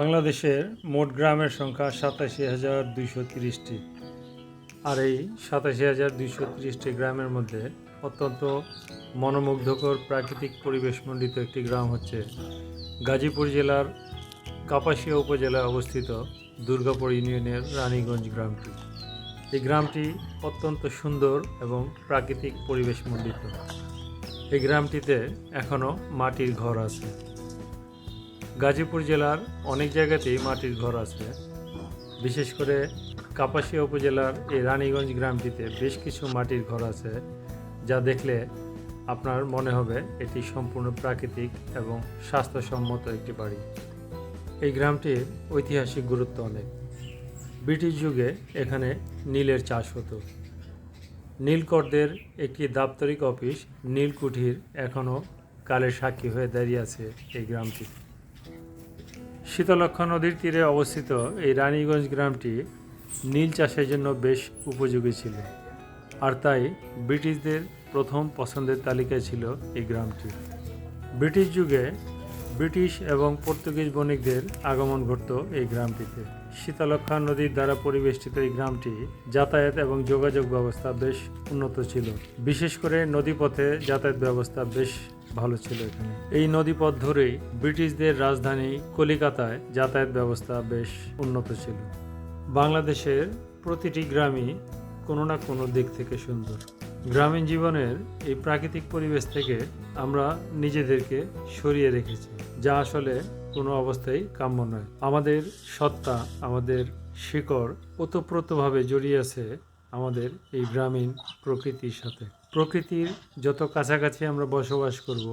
বাংলাদেশের মোট গ্রামের সংখ্যা সাতাশি হাজার দুইশো তিরিশটি। আর এই সাতাশি হাজার দুইশো তিরিশটি গ্রামের মধ্যে অত্যন্ত মনোমুগ্ধকর প্রাকৃতিক পরিবেশমণ্ডিত একটি গ্রাম হচ্ছে গাজীপুর জেলার কাপাসিয়া উপজেলায় অবস্থিত দুর্গাপুর ইউনিয়নের রানীগঞ্জ গ্রামটি। এই গ্রামটি অত্যন্ত সুন্দর এবং প্রাকৃতিক পরিবেশমণ্ডিত এই গ্রামটিতে এখনও মাটির ঘর আছে। গাজীপুর জেলার অনেক জায়গাতেই মাটির ঘর আছে। বিশেষ করে কাপাসিয়া উপজেলার এই রানীগঞ্জ গ্রামটিতে বেশ কিছু মাটির ঘর আছে, যা দেখলে আপনার মনে হবে এটি সম্পূর্ণ প্রাকৃতিক এবং স্বাস্থ্যসম্মত একটি বাড়ি। এই গ্রামটির ঐতিহাসিক গুরুত্ব অনেক। ব্রিটিশ যুগে এখানে নীলের চাষ হতো। নীলকরদের একটি দাপ্তরিক অফিস নীলকুঠির এখনও কালের সাক্ষী হয়ে দাঁড়িয়ে আছে এই গ্রামটি। শীতলক্ষা নদীর তীরে অবস্থিত এই রানীগঞ্জ গ্রামটি নীল চাষের জন্য বেশ উপযোগী ছিল। আর তাই ব্রিটিশদের প্রথম পছন্দের তালিকায় ছিল এই গ্রামটি। ব্রিটিশ যুগে ব্রিটিশ এবং পর্তুগিজ বণিকদের আগমন ঘটত এই গ্রামটিতে। শীতলক্ষা নদীর দ্বারা পরিবেষ্টিত এই গ্রামটি যাতায়াত এবং যোগাযোগ ব্যবস্থা বেশ উন্নত ছিল। বিশেষ করে নদীপথে যাতায়াত ব্যবস্থা বেশ ভালো ছিল এখানে। এই নদীপথ ধরেই ব্রিটিশদের রাজধানী কলিকাতায় যাতায়াত ব্যবস্থা বেশ উন্নত ছিল। বাংলাদেশের প্রতিটি গ্রামই কোনো না কোনো দিক থেকে সুন্দর। গ্রামীণ জীবনের এই প্রাকৃতিক পরিবেশ থেকে আমরা নিজেদেরকে সরিয়ে রেখেছি, যা আসলে কোনো অবস্থায় কাম্য নয়। আমাদের সত্তা, আমাদের শিকড় ওতপ্রোতভাবে জড়িয়ে আছে আমাদের এই গ্রামীণ প্রকৃতির সাথে। প্রকৃতির যত কাছাকাছি আমরা বসবাস করব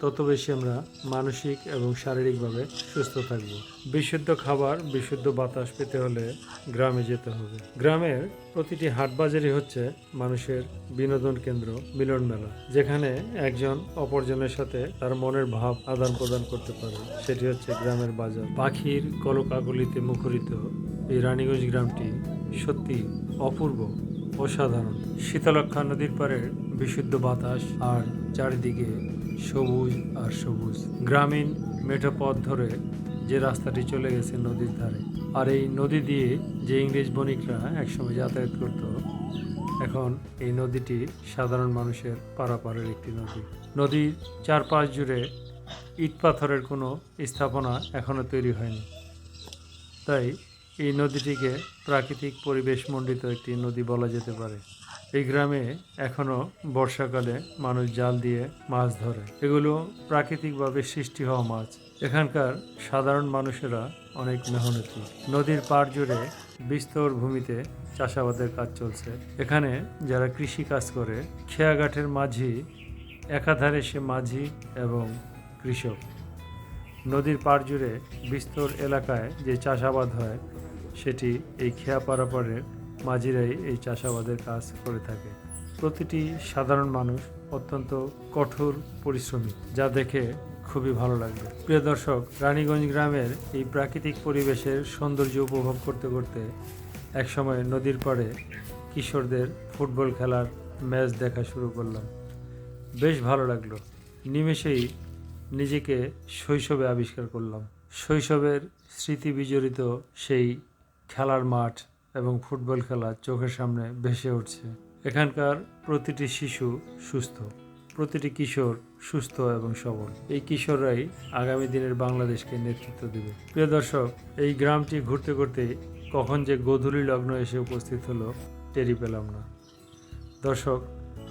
তত বেশি আমরা মানসিক এবং শারীরিকভাবে সুস্থ থাকব। বিশুদ্ধ খাবার, বিশুদ্ধ বাতাস পেতে হলে গ্রামে যেতে হবে। গ্রামের প্রতিটি হাট বাজারই হচ্ছে মানুষের বিনোদন কেন্দ্র, মিলন মেলা, যেখানে একজন অপরজনের সাথে তার মনের ভাব আদান প্রদান করতে পারে। সেটি হচ্ছে গ্রামের বাজার। পাখির কলকাগুলিতে মুখরিত এই রানীগঞ্জ গ্রামটি সত্যি অপূর্ব, অসাধারণ। শীতলক্ষা নদীর পাড়ের বিশুদ্ধ বাতাস আর চারিদিকে সবুজ আর সবুজ। গ্রামীণ মেঠো পথ ধরে যে রাস্তাটি চলে গেছে নদীর ধারে। আর এই নদী দিয়ে যে ইংরেজ বণিকরা একসময় যাতায়াত করত, এখন এই নদীটি সাধারণ মানুষের পারাপারের একটি নদী। নদীর চারপাশ জুড়ে ইট পাথরের কোনো স্থাপনা এখনও তৈরি হয়নি। তাই এই নদীটিকে প্রাকৃতিক পরিবেশ মণ্ডিত একটি নদী বলা যেতে পারে। এই গ্রামে এখনও বর্ষাকালে মানুষ জাল দিয়ে মাছ ধরে। এগুলো প্রাকৃতিকভাবে সৃষ্টি হওয়া মাছ। এখানকার সাধারণ মানুষেরা অনেক মেহনতি। নদীর পাড় জুড়ে বিস্তর ভূমিতে চাষাবাদের কাজ চলছে। এখানে যারা কৃষি কাজ করে, খেয়াঘাটের মাঝি, একাধারে সে মাঝি এবং কৃষক। নদীর পাড় জুড়ে বিস্তর এলাকায় যে চাষাবাদ হয়, সেটি এই খেয়া পারাপাড়ের মাঝিরাই এই চাষাবাদের কাজ করে থাকে। প্রতিটি সাধারণ মানুষ অত্যন্ত কঠোর পরিশ্রমী, যা দেখে খুবই ভালো লাগবে। প্রিয় দর্শক, রানীগঞ্জ গ্রামের এই প্রাকৃতিক পরিবেশের সৌন্দর্য উপভোগ করতে করতে একসময় নদীর পাড়ে কিশোরদের ফুটবল খেলার ম্যাচ দেখা শুরু করলাম। বেশ ভালো লাগল। নিমেষেই নিজেকে শৈশবে আবিষ্কার করলাম। শৈশবের স্মৃতি বিজড়িত সেই খেলার মাঠ এবং ফুটবল খেলা চোখের সামনে ভেসে উঠছে। এখানকার প্রতিটি শিশু সুস্থ, প্রতিটি কিশোর সুস্থ এবং সবল। এই কিশোররাই আগামী দিনের বাংলাদেশকে নেতৃত্ব দেবে। প্রিয় দর্শক, এই গ্রামটি ঘুরতে ঘুরতে কখন যে গোধূলি লগ্ন এসে উপস্থিত হলো টেরি পেলাম না। দর্শক,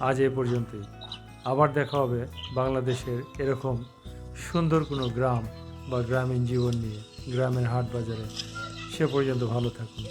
আজ এ পর্যন্তই। আবার দেখা হবে বাংলাদেশের এরকম সুন্দর কোনো গ্রাম বা গ্রামীণ জীবন নিয়ে, গ্রামের হাট বাজারে। সে পর্যন্ত ভালো থাকুন।